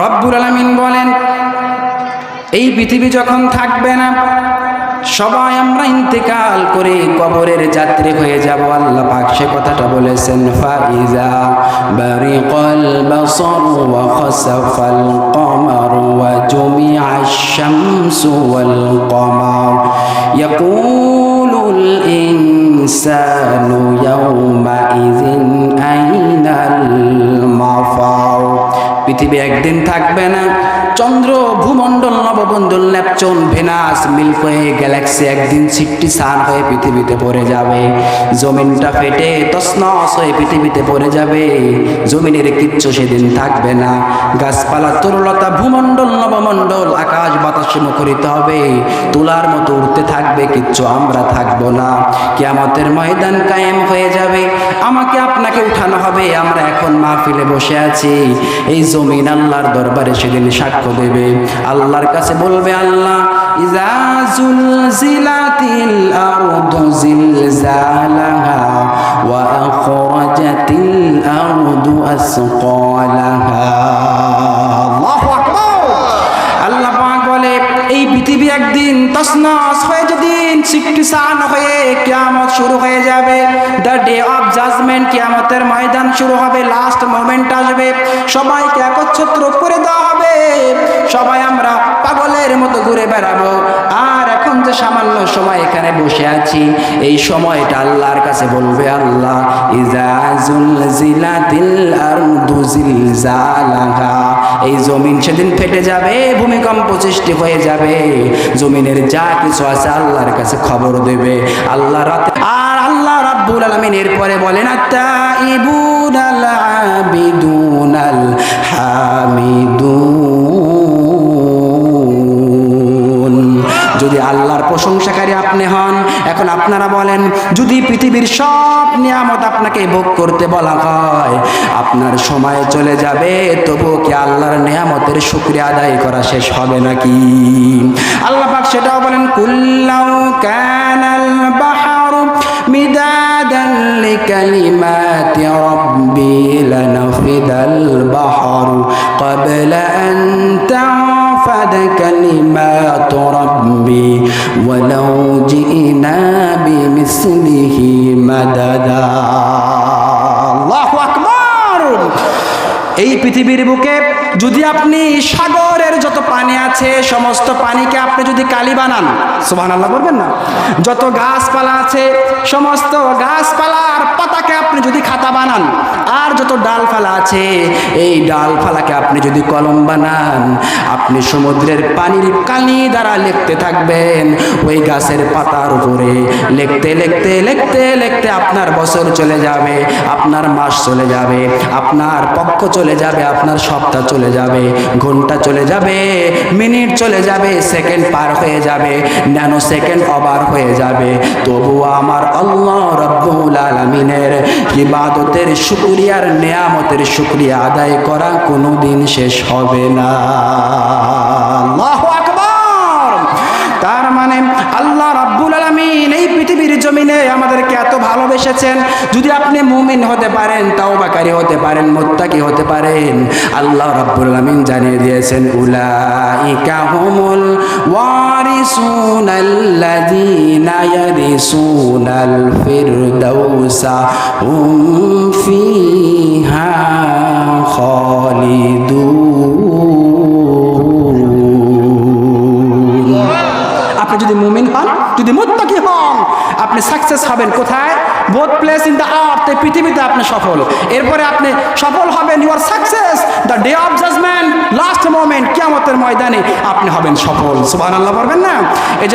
রব্বুল আলমিন বলেন, এই পৃথিবী যখন থাকবে না, সবাই আমরা ইন্তেকাল করে কবরের যাত্রী হয়ে যাব। আল্লাহ পাক সে কথাটা বলেছেন, ফাইজা বারিকাল বাসর ওয়া খাসাফাল কমার ওয়া জুমিআ আশ-শামসু ওয়াল কমার। ইয়াকুলুল ইনসানু ইয়াউমাইযিন পৃথিবী একদিন থাকবে না। চন্দ্র ভূমণ্ডল নবমণ্ডল Neptune Venus, milky way galaxy একদিন সিটটি সান হয়ে পৃথিবীতে পড়ে যাবে। জমিনটা ফেটে তসনস হয়ে পৃথিবীতে পড়ে যাবে। জমিনের কিচ্ছু সেদিন থাকবে না। গাছপালা, তরুলতা, ভূমণ্ডল, নবমণ্ডল, আকাশ বাতাসে মুখরিত হবে। তুলার মতো উঠতে থাকবে, কিচ্ছু আমরা থাকব না। কিয়ামতের ময়দান কায়েম হয়ে যাবে। আমাকে আপনাকে উঠানো হবে, আমরা এখন মাহফিলে বসে আছি। এই জমিন আল্লাহর দরবারে সেদিন সাক্ষ্য দেবে। আল্লাহর কাছে বলবে আল্লাহ ইজা জুলজিলাতিল আরদু জিলজালাহা ওয়া আখরাজাতিল আরদু আসকালাহা। আল্লাহু আকবার। আল্লাহ পাক বলে এই পৃথিবী একদিন তসনস হয়ে যেদিন সিকটিসান হয়ে কিয়ামত শুরু হয়ে যাবে। দ্য ডে অফ জাজমেন্ট কিয়ামতের ময়দান শুরু হবে লাস্ট মোমেন্ট আসবে। সবাইকে একচ্ছত্র মতো ঘুরে বেড়াবো। আর এখন যে সামান্য সময় এখানে বসে আছি, এই সময়টা আল্লাহর কাছে বলবে, আল্লাহ এই জমিন সেদিন ফেটে যাবে, ভূমিকম্প সৃষ্টি হয়ে যাবে। জমিনের যা কিছু আছে আল্লাহর কাছে খবর দেবে। আল্লাহ রাতে আর আল্লাহ রাব্বুল আলামিন এরপরে বলেন আবিদুন আল হামিদুন। এখন আপনারা বলেন, যদি পৃথিবীর সব নিয়ামত আপনাকে ভোগ করতে বলা হয়, আপনার সময় চলে যাবে তবুও কি আল্লাহর নিয়ামতের শুক্রিয়া আদায় করা শেষ হবে নাকি? আল্লাহ পাক সেটাও বলেন, কুল্লাউ কানাল বাহারু মিদাদান লিকালিমাতি রাব্বি লানাফিদাল বাহারু ক্বাবলা আন تنفد كلمات ربي ولو جئنا بمثله مددا. الله এই পৃথিবীর বুকে যদি আপনি সাগরের যত পানি আছে, সমস্ত পানিকে আপনি যদি কালি বানান সুবাহ আল্লাহ বলবেন না? যত গাছপালা আছে, সমস্ত গাছপালার পাতাকে আপনি যদি খাতা বানান, আর যত ডালপালা আছে, এই ডালপালাকে আপনি যদি কলম বানান, আপনি সমুদ্রের পানির কালি দ্বারা লিখতে থাকবেন। ওই গাছের পাতার উপরে লিখতে লিখতে লিখতে লিখতে আপনার বছর চলে যাবে, আপনার মাস চলে যাবে, আপনার পক্ষ চলে যাবে, আপনার সপ্তাহ চলে যাবে, ঘণ্টা চলে যাবে, মিনিট চলে যাবে, সেকেন্ড পার হয়ে যাবে, ন্যানো সেকেন্ড অবার হয়ে যাবে। তবুও আমার আল্লাহ রব্বুল আলমিনের ইবাদতের শুক্রিয়ার নেয়ামতের শুক্রিয়া আদায় করা কোনো দিন শেষ হবে না আল্লাহু আকবার তার মানে আল্লাহ রাব্বুল আলামিন এই পৃথিবীর জমিনে আমাদেরকে এত ভালোবেসেছেন যদি আপনি মুমিন হতে পারেন তাওবাকারী হতে পারেন মুত্তাকি হতে পারেন আল্লাহ রাব্বুল আলামিন জানিয়ে দিয়েছেন উলাইকা হুমুল ওয়ারিসুনাল্লাযীনা ইয়ারিসুনাল ফিরদাউসা হুম ফিহা খালিদুন। আপনি যদি মুমিন হন যদি মুত্তাকি হন আপনি সাকসেস হবেন কোথায়? Both place in the earth এই পৃথিবীতে আপনি সফল। এরপরে আপনি সফল হবেন you are success the day of judgment last moment কেমতের ময়দানে আপনি হবেন সফল। সুবাহ আল্লাহ পারবেন না? এই